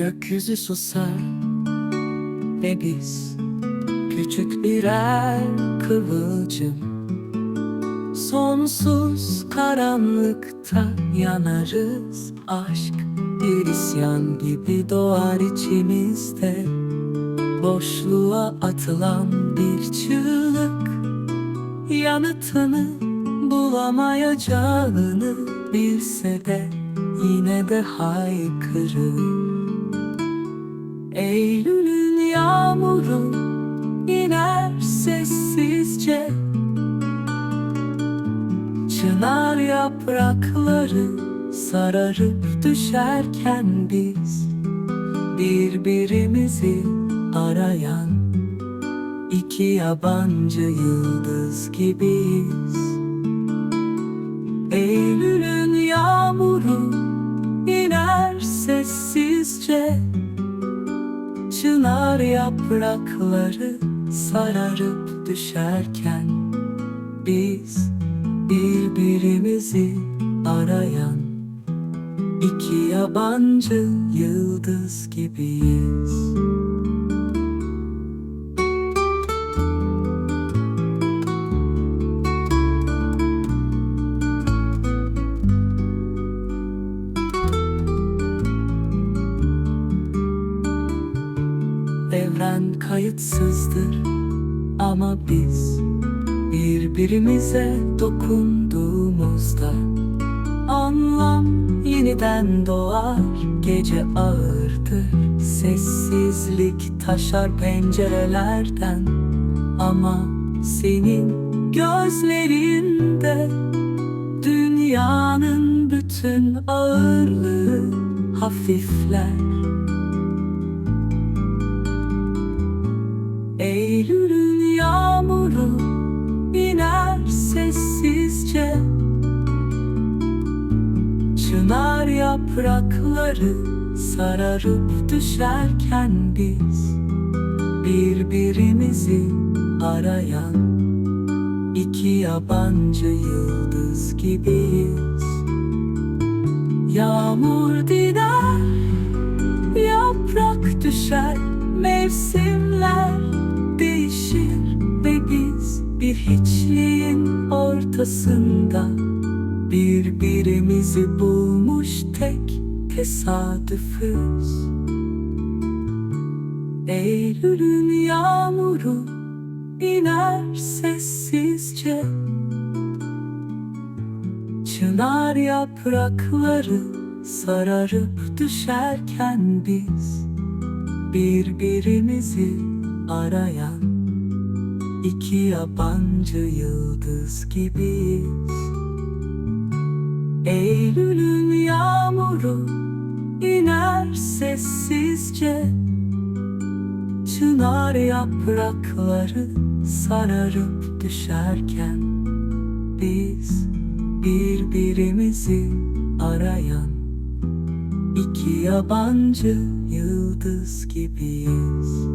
Gökyüzü susar ve biz küçük birer kıvılcım Sonsuz karanlıkta yanarız. Aşk bir isyan gibi doğar içimizde. Boşluğa atılan bir çığlık Yanıtını bulamayacağını bilse de Yine de haykırır Eylül'ün yağmuru iner sessizce. Çınar yaprakları sararıp düşerken biz Birbirimizi arayan iki yabancı yıldız gibiyiz. Eylül'ün yağmuru iner sessizce Çınar yaprakları sararıp düşerken Biz birbirimizi arayan iki yabancı yıldız gibiyiz Evren kayıtsızdır. Ama biz birbirimize dokunduğumuzda Anlam yeniden doğar. Gece ağırdır. Sessizlik taşar pencerelerden. Ama senin gözlerinde Dünyanın bütün ağırlığı hafifler Çınar yaprakları sararıp düşerken biz Birbirimizi arayan iki yabancı yıldız gibiyiz. Yağmur diner, yaprak düşer, mevsimler değişir ve biz bir hiçliğin ortasında birbirimizi bulmuş tek tesadüfüz. Eylül'ün yağmuru iner sessizce Çınar yaprakları sararıp düşerken biz Birbirimizi arayan iki yabancı yıldız gibiyiz Eylül'ün yağmuru iner sessizce. Çınar yaprakları sararıp düşerken Biz birbirimizi arayan iki yabancı yıldız gibiyiz